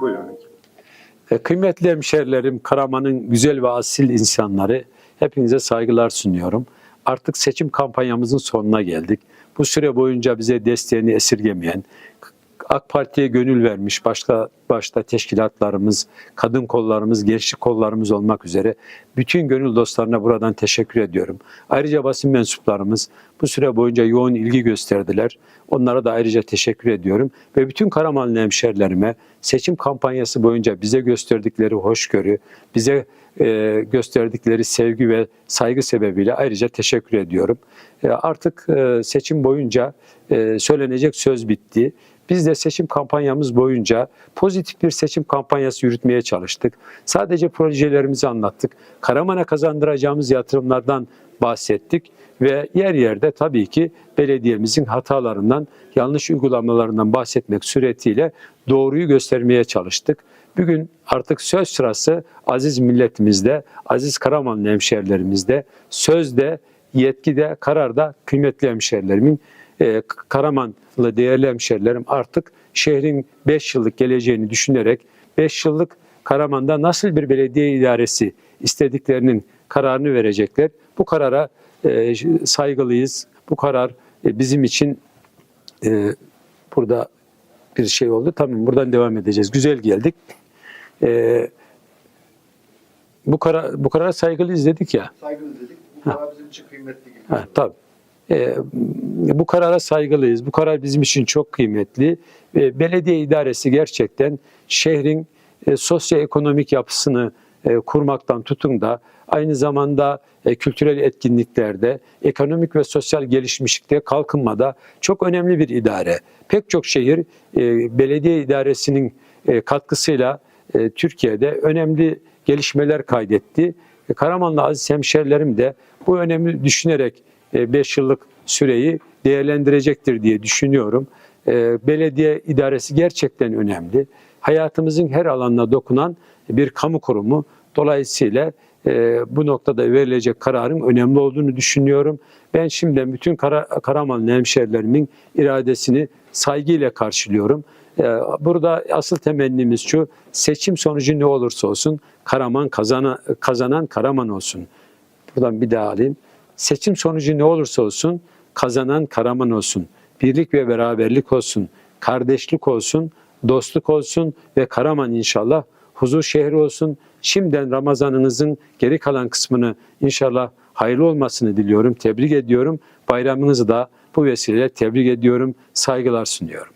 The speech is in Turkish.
Buyurun. E, Kıymetli hemşerilerim, Karaman'ın güzel ve asil insanları, hepinize saygılar sunuyorum. Artık seçim kampanyamızın sonuna geldik. Bu süre boyunca bize desteğini esirgemeyen, AK Parti'ye gönül vermiş başka başta teşkilatlarımız, kadın kollarımız, gençlik kollarımız olmak üzere bütün gönül dostlarına buradan teşekkür ediyorum. Ayrıca basın mensuplarımız bu süre boyunca yoğun ilgi gösterdiler. Onlara da ayrıca teşekkür ediyorum ve bütün Karamanlı hemşerilerime seçim kampanyası boyunca bize gösterdikleri hoşgörü, bize e, gösterdikleri sevgi ve saygı sebebiyle ayrıca teşekkür ediyorum. E, artık e, seçim boyunca e, söylenecek söz bitti. Biz de seçim kampanyamız boyunca pozitif bir seçim kampanyası yürütmeye çalıştık. Sadece projelerimizi anlattık. Karaman'a kazandıracağımız yatırımlardan bahsettik ve yer yerde tabii ki belediyemizin hatalarından, yanlış uygulamalarından bahsetmek suretiyle doğruyu göstermeye çalıştık. Bugün artık söz sırası aziz milletimizde, aziz Karamanlı hemşerilerimizde, sözde, yetkide, kararda kıymetli hemşerilerimin e, Karamanlı değerli hemşerilerim artık şehrin 5 yıllık geleceğini düşünerek 5 yıllık Karaman'da nasıl bir belediye idaresi istediklerinin kararını verecekler. Bu karara e, saygılıyız. Bu karar e, bizim için e, burada bir şey oldu. Tamam buradan devam edeceğiz. Güzel geldik. E, bu karar bu karara saygılıyız dedik ya. Saygılı dedik. Bu karar bizim için kıymetli gibi. Ha, tabii. Ee, bu karara saygılıyız. Bu karar bizim için çok kıymetli. Ve belediye idaresi gerçekten şehrin e, sosyoekonomik yapısını e, kurmaktan tutun da aynı zamanda e, kültürel etkinliklerde, ekonomik ve sosyal gelişmişlikte, kalkınmada çok önemli bir idare. Pek çok şehir belediye idaresinin katkısıyla Türkiye'de önemli gelişmeler kaydetti. Karamanlı aziz hemşerilerim de bu önemi düşünerek 5 yıllık süreyi değerlendirecektir diye düşünüyorum. E, Belediye idaresi gerçekten önemli. Hayatımızın her alanına dokunan bir kamu kurumu. Dolayısıyla e, bu noktada verilecek kararın önemli olduğunu düşünüyorum. Ben şimdiden bütün Kara, Karamanlı hemşerilerimin iradesini saygıyla karşılıyorum. E, Burada asıl temennimiz şu, seçim sonucu ne olursa olsun Karaman kazana, kazanan Karaman olsun. Buradan bir daha alayım. Seçim sonucu ne olursa olsun kazanan Karaman olsun. Birlik ve beraberlik olsun. Kardeşlik olsun, dostluk olsun ve Karaman inşallah huzur şehri olsun. Şimdiden Ramazanınızın geri kalan kısmını inşallah hayırlı olmasını diliyorum. Tebrik ediyorum. Bayramınızı da bu vesileyle tebrik ediyorum. Saygılar sunuyorum.